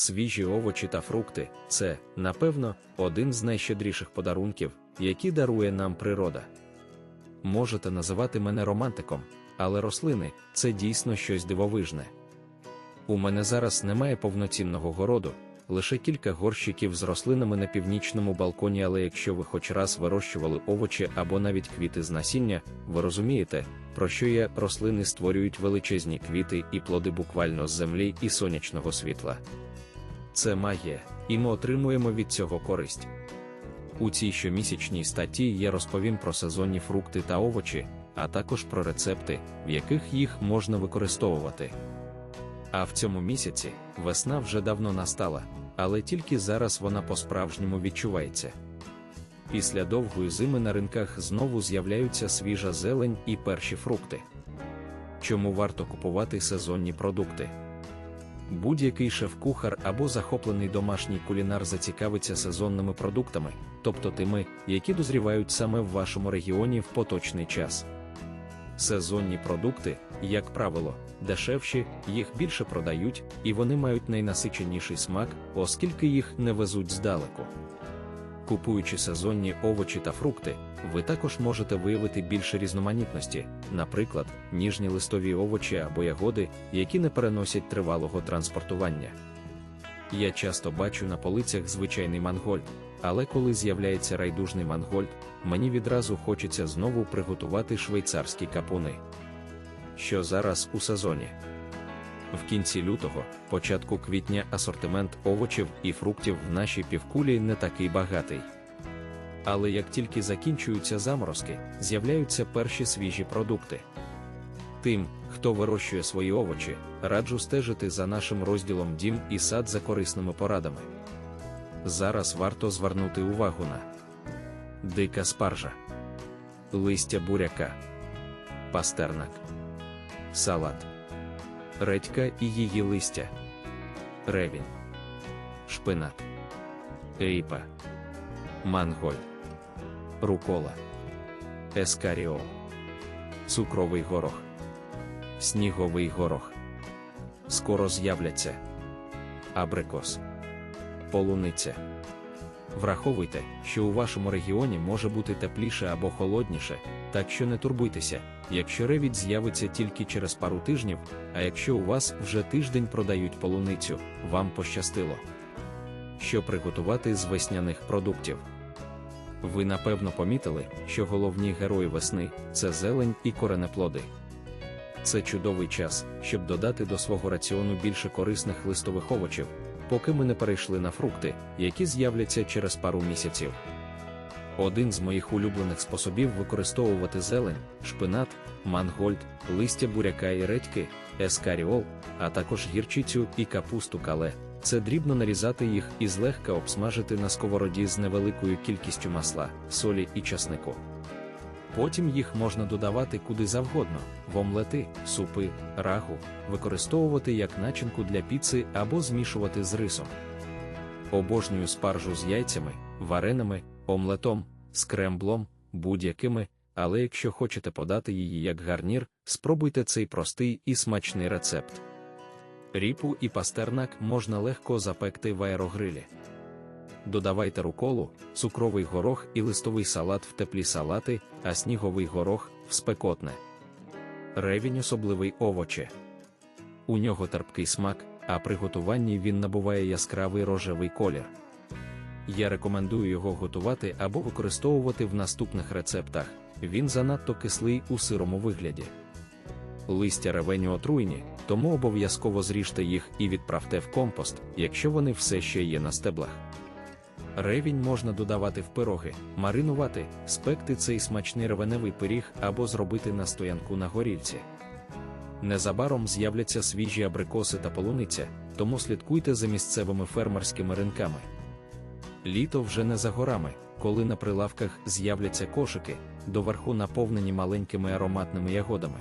Свіжі овочі та фрукти це, напевно, один з найщедріших подарунків, які дарує нам природа. Можете називати мене романтиком, але рослини це дійсно щось дивовижне. У мене зараз немає повноцінного городу, лише кілька горщиків з рослинами на північному балконі, але якщо ви хоч раз вирощували овочі або навіть квіти з насіння, ви розумієте, про що є рослини створюють величезні квіти і плоди буквально з землі і сонячного світла. Це магія, і ми отримуємо від цього користь. У цій щомісячній статті я розповім про сезонні фрукти та овочі, а також про рецепти, в яких їх можна використовувати. А в цьому місяці весна вже давно настала, але тільки зараз вона по-справжньому відчувається. Після довгої зими на ринках знову з'являються свіжа зелень і перші фрукти. Чому варто купувати сезонні продукти? Будь-який шеф-кухар або захоплений домашній кулінар зацікавиться сезонними продуктами, тобто тими, які дозрівають саме в вашому регіоні в поточний час. Сезонні продукти, як правило, дешевші, їх більше продають, і вони мають найнасиченіший смак, оскільки їх не везуть здалеку. Купуючи сезонні овочі та фрукти, ви також можете виявити більше різноманітності, наприклад, ніжні листові овочі або ягоди, які не переносять тривалого транспортування. Я часто бачу на полицях звичайний мангольд, але коли з'являється райдужний мангольд, мені відразу хочеться знову приготувати швейцарські капуни. Що зараз у сезоні? В кінці лютого, початку квітня, асортимент овочів і фруктів в нашій півкулі не такий багатий. Але як тільки закінчуються заморозки, з'являються перші свіжі продукти. Тим, хто вирощує свої овочі, раджу стежити за нашим розділом Дім і сад за корисними порадами. Зараз варто звернути увагу на дика спаржа, листя буряка, пастернак, салат, редька і її листя, ревінь, шпинат, ріпа, мангольд, рукола, ескаріол, цукровий горох, сніговий горох. Скоро з'являться. Абрикос. Полуниця. Враховуйте, що у вашому регіоні може бути тепліше або холодніше, так що не турбуйтеся, якщо ревідь з'явиться тільки через пару тижнів, а якщо у вас вже тиждень продають полуницю, вам пощастило. Що приготувати з весняних продуктів? Ви напевно помітили, що головні герої весни це зелень і коренеплоди. Це чудовий час, щоб додати до свого раціону більше корисних листових овочів, поки ми не перейшли на фрукти, які з'являться через пару місяців. Один з моїх улюблених способів використовувати зелень, шпинат, мангольд, листя буряка і редьки, ескаріол, а також гірчицю і капусту кале це дрібно нарізати їх і злегка обсмажити на сковороді з невеликою кількістю масла, солі і часнику. Потім їх можна додавати куди завгодно: в омлети, супи, рагу, використовувати як начинку для піци або змішувати з рисом. Обожнюю спаржу з яйцями, вареними, омлетом, скремблом, будь-якими, але якщо хочете подати її як гарнір, спробуйте цей простий і смачний рецепт. Ріпу і пастернак можна легко запекти в аерогрилі. Додавайте руколу, цукровий горох і листовий салат в теплі салати, а сніговий горох в спекотне. Ревінь особливий овоче. У нього терпкий смак, а при готуванні він набуває яскравий рожевий колір. Я рекомендую його готувати або використовувати в наступних рецептах. Він занадто кислий у сирому вигляді. Листя ревеню отруйні, тому обов'язково зріжте їх і відправте в компост, якщо вони все ще є на стеблах. Ревінь можна додавати в пироги, маринувати, спекти цей смачний ревеневий пиріг або зробити настоянку на горільці. Незабаром з'являться свіжі абрикоси та полуниця, тому слідкуйте за місцевими фермерськими ринками. Літо вже не за горами, коли на прилавках з'являться кошики, доверху наповнені маленькими ароматними ягодами.